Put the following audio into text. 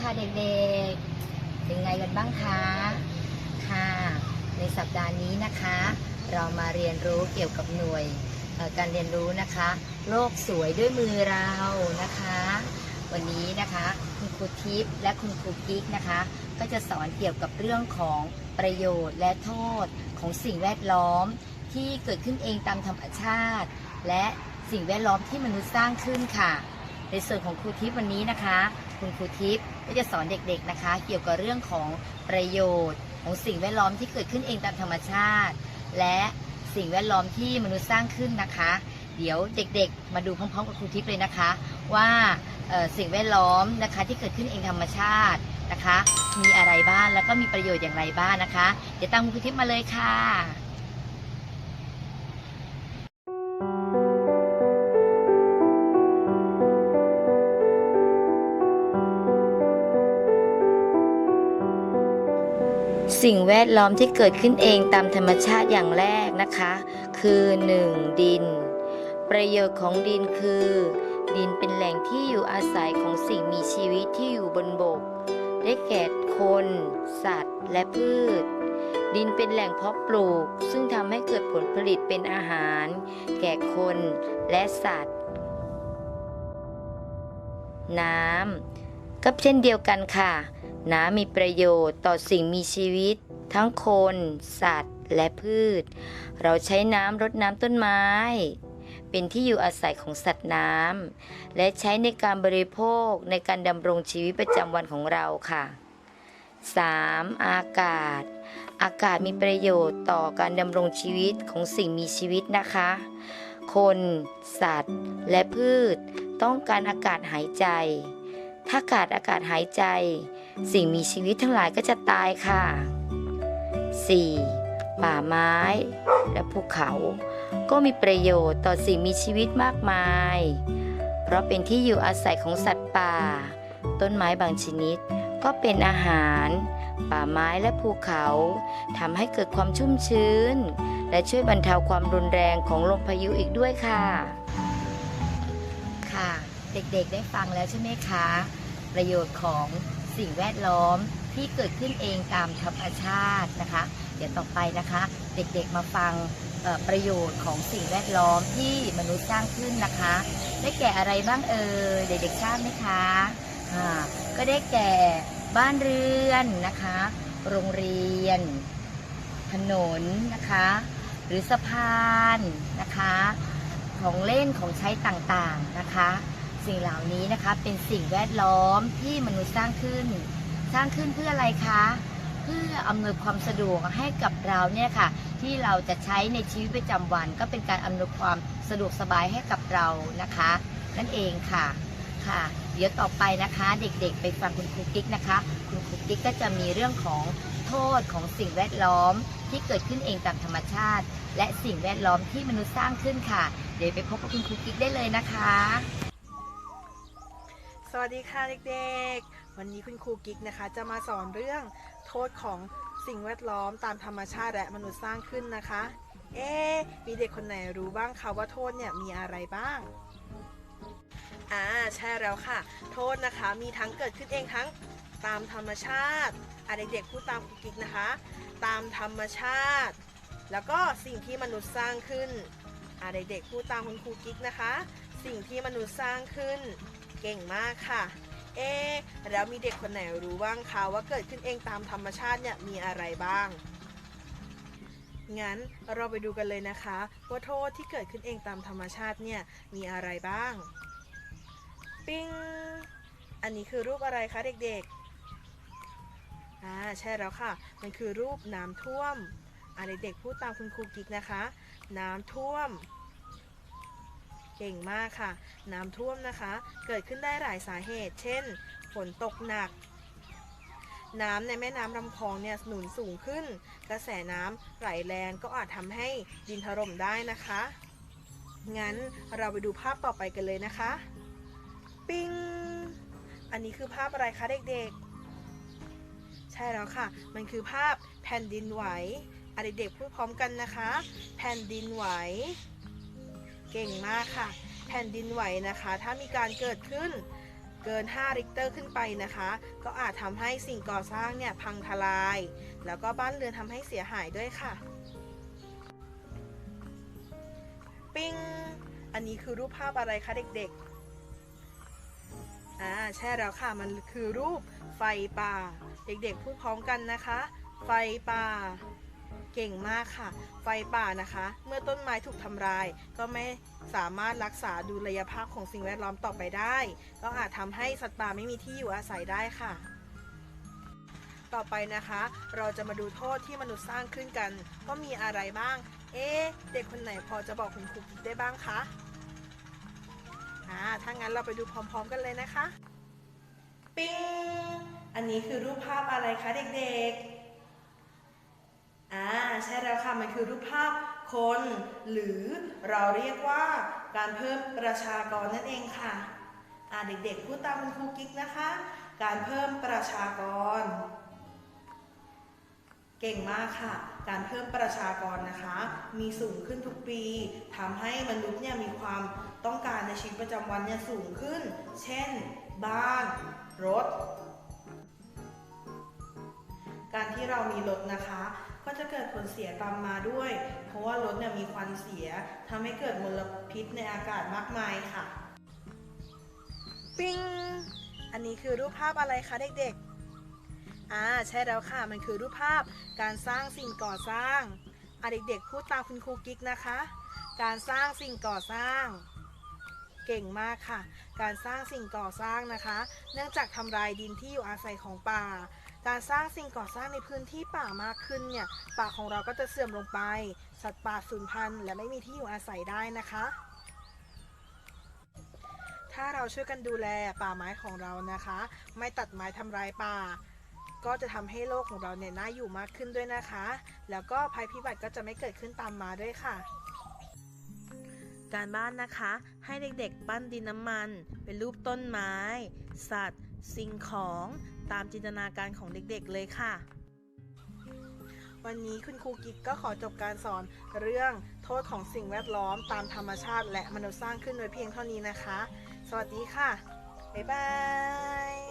ค่ะเด็กๆ เป็นไงกันบ้างคะ ค่ะ ในสัปดาห์นี้นะคะ เรามาเรียนรู้เกี่ยวกับหน่วยการเรียนรู้นะคะ โลกสวยด้วยมือเรานะคะ วันนี้นะคะคุณครูทิพย์และคุณครูกิ๊กนะคะ ก็จะสอนเกี่ยวกับเรื่องของประโยชน์และโทษของสิ่งแวดล้อมที่เกิดขึ้นเองตามธรรมชาติ และสิ่งแวดล้อมที่มนุษย์สร้างขึ้นค่ะ ในส่วนของครูทิพย์วันนี้นะคะ คุณครูทิพย์ ก็จะสอนเด็กๆนะคะ เกี่ยวกับเรื่องของประโยชน์ของสิ่งแวดล้อมที่เกิดขึ้นเองตามธรรมชาติ และสิ่งแวดล้อมที่มนุษย์สร้างขึ้นนะคะ เดี๋ยวเด็กๆ มาดูพร้อมๆกับครูทิพย์เลยนะคะ ว่าสิ่งแวดล้อมนะคะที่เกิดขึ้นเองธรรมชาตินะคะ มีอะไรบ้างแล้วก็มีประโยชน์อย่างไรบ้างนะคะ เดี๋ยวตามครูทิพย์มาเลยค่ะ สิ่งแวดล้อมที่เกิดขึ้นเองตามธรรมชาติอย่างแรกนะคะ คือ 1. ดิน ประโยชน์ของดินคือ ดินเป็นแหล่งที่อยู่อาศัยของสิ่งมีชีวิตที่อยู่บนบก ได้แก่คน สัตว์ และพืช ดินเป็นแหล่งเพาะปลูก ซึ่งทำให้เกิดผลผลิตเป็นอาหาร แก่คนและสัตว์ น้ำก็เช่นเดียวกันค่ะ น้ำมีประโยชน์ต่อสิ่งมีชีวิต ทั้งคน สัตว์ และพืช เราใช้น้ำรดน้ำต้นไม้ เป็นที่อยู่อาศัยของสัตว์น้ำและใช้ในการบริโภคในการดำรงชีวิตประจำวันของเราค่ะ 3. อากาศ อากาศมีประโยชน์ต่อการดำรงชีวิตของสิ่งมีชีวิตนะคะ คน สัตว์ และพืช ต้องการอากาศหายใจ ถ้าขาดอากาศหายใจ สิ่งมีชีวิตทั้งหลายก็จะตายค่ะ 4. ป่าไม้ และภูเขา ก็มีประโยชน์ต่อสิ่งมีชีวิตมากมาย เพราะเป็นที่อยู่อาศัยของสัตว์ป่า ต้นไม้บางชนิด ก็เป็นอาหาร ป่าไม้และภูเขาทำให้เกิดความชุ่มชื้น และช่วยบรรเทาความรุนแรงของลมพายุอีกด้วยค่ะ ค่ะ เด็กๆได้ฟังแล้วใช่ไหมคะ ประโยชน์ของ สิ่งแวดล้อมที่เกิดขึ้นเองตามธรรมชาตินะคะ เดี๋ยวต่อไปนะคะ เด็กๆมาฟังประโยชน์ของสิ่งแวดล้อมที่มนุษย์สร้างขึ้นนะคะ ได้แก่อะไรบ้างเอ่ยเด็กๆทราบไหมคะอ่าก็ได้แก่บ้านเรือนนะคะ โรงเรียน ถนนนะคะ หรือสะพานนะคะ ของเล่นของใช้ต่างๆนะคะ สิ่งเหล่านี้นะคะเป็นสิ่งแวดล้อมที่มนุษย์สร้างขึ้น สร้างขึ้นเพื่ออะไรคะ เพื่ออำนวยความสะดวกให้กับเราเนี่ยค่ะ ที่เราจะใช้ในชีวิตประจำวัน ก็เป็นการอำนวยความสะดวกสบายให้กับเรานะคะ นั่นเองค่ะค่ะ เดี๋ยวต่อไปนะคะ เด็กๆ ไปฟังคุณครูกิ๊กนะคะ คุณครูกิ๊กก็จะมีเรื่องของโทษของสิ่งแวดล้อมที่เกิดขึ้นเองตามธรรมชาติ และสิ่งแวดล้อมที่มนุษย์สร้างขึ้นค่ะ เดี๋ยวไปพบกับคุณครูกิ๊กได้เลยนะคะ วัสดีค่ะเด็กๆ วันนี้คุณครูกิ๊กนะคะ จะมาสอนเรื่องโทษของสิ่งแวดล้อมตามธรรมชาติและมนุษย์สร้างขึ้นนะคะ เอ๊มีเด็กคนไหนรู้บ้างคะว่าโทษเนี่ยมีอะไรบ้าง อ่าใช่แล้วค่ะ โทษนะคะมีทั้งเกิดขึ้นเองทั้งตามธรรมชาติอะเด็กๆพูดตามครูกิ๊กนะคะ ตามธรรมชาติ แล้วก็สิ่งที่มนุษย์สร้างขึ้นอะเด็กๆพูดตามคุณครูกิ๊กนะคะ สิ่งที่มนุษย์สร้างขึ้น เก่งมากค่ะ เอ๊แล้วมีเด็กคนไหนรู้บ้างคะว่าเกิดขึ้นเองตามธรรมชาติเนี่ยมีอะไรบ้าง งั้นเราไปดูกันเลยนะคะว่าโทษที่เกิดขึ้นเองตามธรรมชาติเนี่ยมีอะไรบ้าง ปิ้ง อันนี้คือรูปอะไรคะเด็กๆ อ่าใช่แล้วค่ะ มันคือรูปน้ำท่วม อ่าเด็กๆพูดตามคุณครูกิ๊กนะคะ น้ำท่วม เก่งมากค่ะ น้ำท่วมนะคะ เกิดขึ้นได้หลายสาเหตุ เช่น ฝนตกหนัก น้ำในแม่น้ำลำคลองเนี่ยหนุนสูงขึ้น กระแสน้ำไหลแรงก็อาจทำให้ดินถล่มได้นะคะ งั้นเราไปดูภาพต่อไปกันเลยนะคะ ปิงอันนี้คือภาพอะไรคะเด็กๆ ใช่แล้วค่ะ มันคือภาพแผ่นดินไหวอะเด็กๆพูดพร้อมกันนะคะ แผ่นดินไหว เก่งมากค่ะ แผ่นดินไหวนะคะ ถ้ามีการเกิดขึ้นเกิน 5 ริกเตอร์ขึ้นไปนะคะ ก็อาจทำให้สิ่งก่อสร้างเนี่ยพังทลาย แล้วก็บ้านเรือนทำให้เสียหายด้วยค่ะ ปิ้ง อันนี้คือรูปภาพอะไรคะเด็กๆ อ่าใช่แล้วค่ะ มันคือรูปไฟป่า เด็กๆพูดพร้อมกันนะคะ ไฟป่า เก่งมากค่ะ ไฟป่านะคะ เมื่อต้นไม้ถูกทำลาย ก็ไม่สามารถรักษาดุลยภาพของสิ่งแวดล้อมต่อไปได้ ก็อาจทำให้สัตว์ป่าไม่มีที่อยู่อาศัยได้ค่ะ ต่อไปนะคะ เราจะมาดูโทษที่มนุษย์สร้างขึ้นกันว่ามีอะไรบ้าง เอ๊เด็กคนไหนพอจะบอกคุณครูได้บ้างคะอ่าถ้างั้นเราไปดูพร้อมๆกันเลยนะคะ ปิ้งอันนี้คือรูปภาพอะไรคะเด็กๆ อ่าใช่แล้วค่ะ มันคือรูปภาพคน หรือเราเรียกว่าการเพิ่มประชากรนั่นเองค่ะอ่าเด็กๆพูดตามคุณครูกิ๊กนะคะ การเพิ่มประชากร เก่งมากค่ะ การเพิ่มประชากรนะคะ มีสูงขึ้นทุกปีทำให้มนุษย์เนี่ยมีความต้องการในชีวิตประจำวันเนี่ยสูงขึ้น เช่น บ้าน รถ การที่เรามีรถนะคะ ก็จะเกิดผลเสียตามมาด้วย เพราะว่ารถเนี่ยมีควันเสียทำให้เกิดมลพิษในอากาศมากมายค่ะ ปิ้ง อันนี้คือรูปภาพอะไรคะเด็กๆ อ่าใช่แล้วค่ะ มันคือรูปภาพการสร้างสิ่งก่อสร้างอะเด็กๆพูดตามคุณครูกิ๊กนะคะ การสร้างสิ่งก่อสร้างเก่งมากค่ะ การสร้างสิ่งก่อสร้างนะคะ เนื่องจากทำลายดินที่อยู่อาศัยของป่า การสร้างสิ่งก่อสร้างในพื้นที่ป่ามากขึ้นเนี่ยป่าของเราก็จะเสื่อมลงไป สัตว์ป่าสูญพันธุ์และไม่มีที่อยู่อาศัยได้นะคะ ถ้าเราช่วยกันดูแลป่าไม้ของเรานะคะ ไม่ตัดไม้ทำลายป่า ก็จะทำให้โลกของเราเนี่ยน่าอยู่มากขึ้นด้วยนะคะ แล้วก็ภัยพิบัติก็จะไม่เกิดขึ้นตามมาด้วยค่ะการบ้านนะคะ ให้เด็กๆ ปั้นดินน้ำมัน เป็นรูปต้นไม้ สัตว์ สิ่งของ ตามจินตนาการของเด็กๆเลยค่ะ วันนี้คุณครูกิ๊กก็ขอจบการสอนเรื่องโทษของสิ่งแวดล้อมตามธรรมชาติ และมนุษย์สร้างขึ้นไว้เพียงเท่านี้นะคะ สวัสดีค่ะ บ๊ายบาย